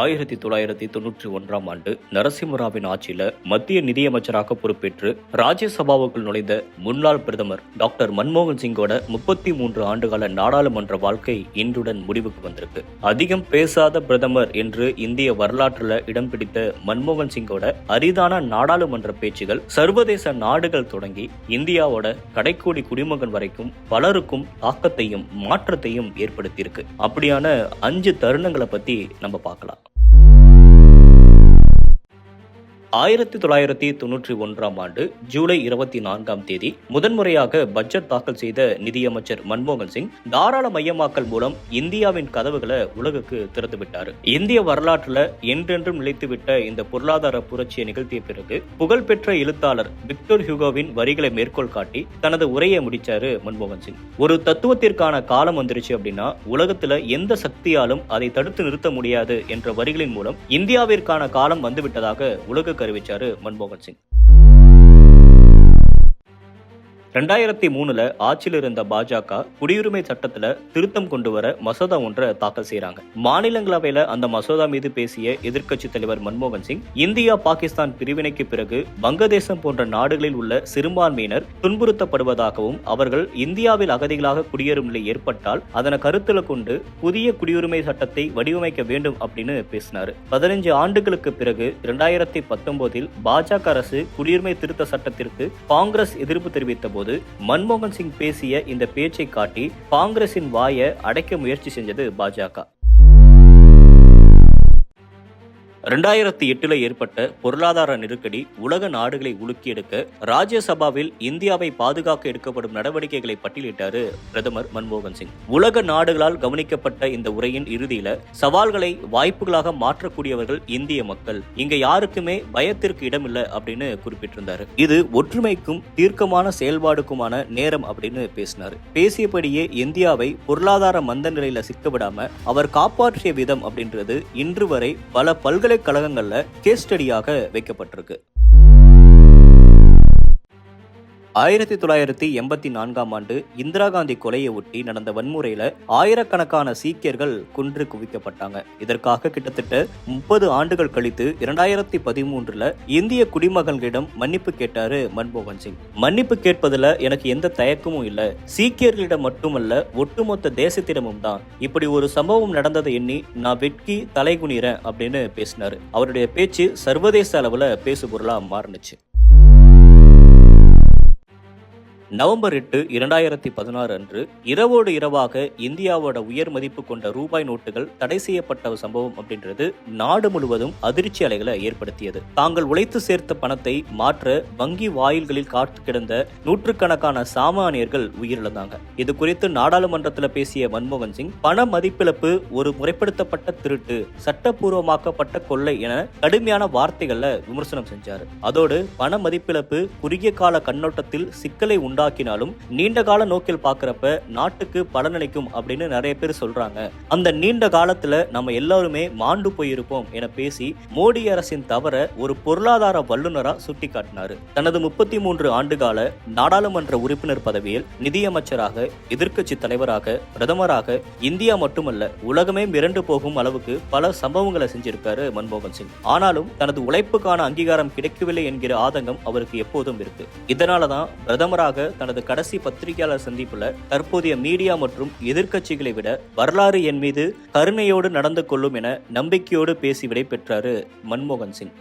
ஆயிரத்தி தொள்ளாயிரத்தி தொன்னூற்றி ஒன்றாம் ஆண்டு நரசிம்மராவின் ஆட்சியில மத்திய நிதியமைச்சராக பொறுப்பேற்று ராஜ்யசபாவுக்குள் நுழைந்த முன்னாள் பிரதமர் டாக்டர் மன்மோகன் சிங்கோட முப்பத்தி மூன்று ஆண்டுகால நாடாளுமன்ற வாழ்க்கை இன்றுடன் முடிவுக்கு வந்திருக்கு. அதிகம் பேசாத பிரதமர் என்று இந்திய வரலாற்றுல இடம் பிடித்த மன்மோகன் சிங்கோட அரிதான நாடாளுமன்ற பேச்சுகள் சர்வதேச நாடுகள் தொடங்கி இந்தியாவோட கடைக்கோடி குடிமகன் வரைக்கும் பலருக்கும் தாக்கத்தையும் மாற்றத்தையும் ஏற்படுத்தியிருக்கு. அப்படியான அஞ்சு தருணங்களை பத்தி நம்ம பார்க்கலாம். ஆயிரத்தி தொள்ளாயிரத்தி தொன்னூற்றி ஒன்றாம் ஆண்டு ஜூலை இருபத்தி நான்காம் தேதி முதன்முறையாக பட்ஜெட் தாக்கல் செய்த நிதியமைச்சர் மன்மோகன் சிங் தாராள மையமாக்கல் மூலம் இந்தியாவின் கதவுகளை உலகுக்கு திறந்துவிட்டார். இந்திய வரலாற்றில் என்றென்றும் நிலைத்துவிட்ட இந்த பொருளாதார புரட்சியை நிகழ்த்திய பிறகு புகழ்பெற்ற எழுத்தாளர் விக்டர் ஹியூகோவின் வரிகளை மேற்கோள் காட்டி தனது உரையை முடிச்சாரு மன்மோகன் சிங். ஒரு தத்துவத்திற்கான காலம் வந்துருச்சு அப்படின்னா உலகத்துல எந்த சக்தியாலும் அதை தடுத்து நிறுத்த முடியாது என்ற வரிகளின் மூலம் இந்தியாவிற்கான காலம் வந்துவிட்டதாக உலகுக்கு தெரிவித்தார் மன்மோகன் சிங். ரெண்டாயிரத்தி மூணுல ஆட்சியில் இருந்த பாஜக குடியுரிமை சட்டத்துல திருத்தம் கொண்டு வர மசோதா ஒன்றை தாக்கல் செய்யறாங்க மாநிலங்களவையில அந்த மசோதா மீது பேசிய எதிர்க்கட்சி தலைவர் மன்மோகன் சிங் இந்தியா பாகிஸ்தான் பிரிவினைக்கு பிறகு வங்கதேசம் போன்ற நாடுகளில் உள்ள சிறுபான்மையினர் துன்புறுத்தப்படுவதாகவும் அவர்கள் இந்தியாவில் அகதிகளாக குடியேறும் நிலை ஏற்பட்டால் அதனை கருத்துல கொண்டு புதிய குடியுரிமை சட்டத்தை வடிவமைக்க வேண்டும் அப்படின்னு பேசினார். பதினஞ்சு ஆண்டுகளுக்கு பிறகு இரண்டாயிரத்தி பத்தொன்பதில் பாஜக அரசு குடியுரிமை திருத்த சட்டத்திற்கு காங்கிரஸ் எதிர்ப்பு தெரிவித்த போது மன்மோகன் சிங் பேசிய இந்த பேச்சை காட்டி காங்கிரசின் வாயை அடைக்க முயற்சி செஞ்சது பாஜக. ரெண்டாயிரத்தி எட்டுல ஏற்பட்ட பொருளாதார நெருக்கடி உலக நாடுகளை உலுக்கியெடுக்க ராஜ்யசபாவில் இந்தியாவை பாதுகாக்க எடுக்கப்படும் நடவடிக்கைகளை பட்டியலிட்டாரு பிரதமர் மன்மோகன் சிங். உலக நாடுகளால் கவனிக்கப்பட்ட இந்த உரையின் இறுதியில சவால்களை வாய்ப்புகளாக மாற்றக்கூடியவர்கள் இந்திய மக்கள். இங்க யாருக்குமே பயத்திற்கு இடமில்லை அப்படின்னு குறிப்பிட்டிருந்தாரு. இது ஒற்றுமைக்கும் தீர்க்கமான செயல்பாடுக்குமான நேரம் அப்படின்னு பேசினார். பேசியபடியே இந்தியாவை பொருளாதார மந்த நிலையில சிக்க விடாம அவர் காப்பாற்றிய விதம் அப்படின்றது இன்று வரை பல பல்கலைக்கழகங்களில் கேஸ் ஸ்டடியாக வைக்கப்பட்டிருக்கு. ஆயிரத்தி தொள்ளாயிரத்தி எண்பத்தி நான்காம் ஆண்டு இந்திரா காந்தி கொலையை ஒட்டி நடந்த வன்முறையில ஆயிரக்கணக்கான சீக்கியர்கள் குன்று குவிக்கப்பட்டாங்க இதற்காக கிட்டத்தட்ட முப்பது ஆண்டுகள் கழித்து இரண்டாயிரத்தி பதிமூன்றுல இந்திய குடிமகன்களிடம் மன்னிப்பு கேட்டாரு மன்மோகன் சிங். மன்னிப்பு கேட்பதுல எனக்கு எந்த தயக்கமும் இல்ல. சீக்கியர்களிடம் மட்டுமல்ல ஒட்டுமொத்த தேசத்திடமும் தான். இப்படி ஒரு சம்பவம் நடந்ததை எண்ணி நான் வெட்கி தலைகுனிறேன் அப்படின்னு பேசினாரு. அவருடைய பேச்சு சர்வதேச அளவுல பேசுபொருளா மாறுனுச்சு. நவம்பர் எட்டு இரண்டாயிரத்தி பதினாறு அன்று இரவோடு இரவாக இந்தியாவோட உயர் மதிப்பு கொண்ட ரூபாய் நோட்டுகள் தடை செய்யப்பட்ட சம்பவம் அப்படின்றது நாடு முழுவதும் அதிர்ச்சி அலைகளை ஏற்படுத்தியது. தாங்கள் உழைத்து சேர்த்த பணத்தை மாற்ற வங்கி வாயில்களில் காத்து கிடந்த நூற்றுக்கணக்கான சாமானியர்கள் உயிரிழந்தாங்க. இது குறித்து நாடாளுமன்றத்தில் பேசிய மன்மோகன் சிங் பண மதிப்பிழப்பு ஒரு முறைப்படுத்தப்பட்ட திருட்டு சட்டப்பூர்வமாக்கப்பட்ட கொள்ளை என கடுமையான வார்த்தைகள்ல விமர்சனம் செஞ்சார். அதோடு பண மதிப்பிழப்பு குறுகிய கால கண்ணோட்டத்தில் சிக்கலை உண்டாக்கினாலும் நீண்ட கால நோக்கில் பார்க்குறப்ப நாட்டுக்கு பலனளிக்கும் அப்படின்னு நிறைய பேர் சொல்றாங்க. அந்த நீண்ட காலத்துல நம்ம எல்லாருமே மாண்டு போயிருப்போம் என பேசி மோடி அரசின் தவற ஒரு பொருளாதார வல்லுநரா சுட்டிக்காட்டினாரு. தனது முப்பத்தி மூன்று ஆண்டுகால நாடாளுமன்ற உறுப்பினர் பதவியில் நிதியமைச்சராக எதிர்க்கட்சி தலைவராக பிரதமராக இந்தியா மட்டுமல்ல உலகமே மிரண்டு போகும் அளவுக்கு பல சம்பவங்களை செஞ்சிருக்காரு மன்மோகன் சிங். ஆனாலும் தனது உழைப்புக்கான அங்கீகாரம் கிடைக்கவில்லை என்கிற ஆதங்கம் அவருக்கு எப்போதும் இருக்கு. இதனாலதான் பிரதமராக தனது கடைசி பத்திரிகையாளர் சந்திப்புல தற்போதைய மீடியா மற்றும் எதிர்க்கட்சிகளை விட வரலாறு என் மீது கருணையோடு நடந்து கொள்ளும் என நம்பிக்கையோடு பேசி விடை பெற்றாரு மன்மோகன் சிங்.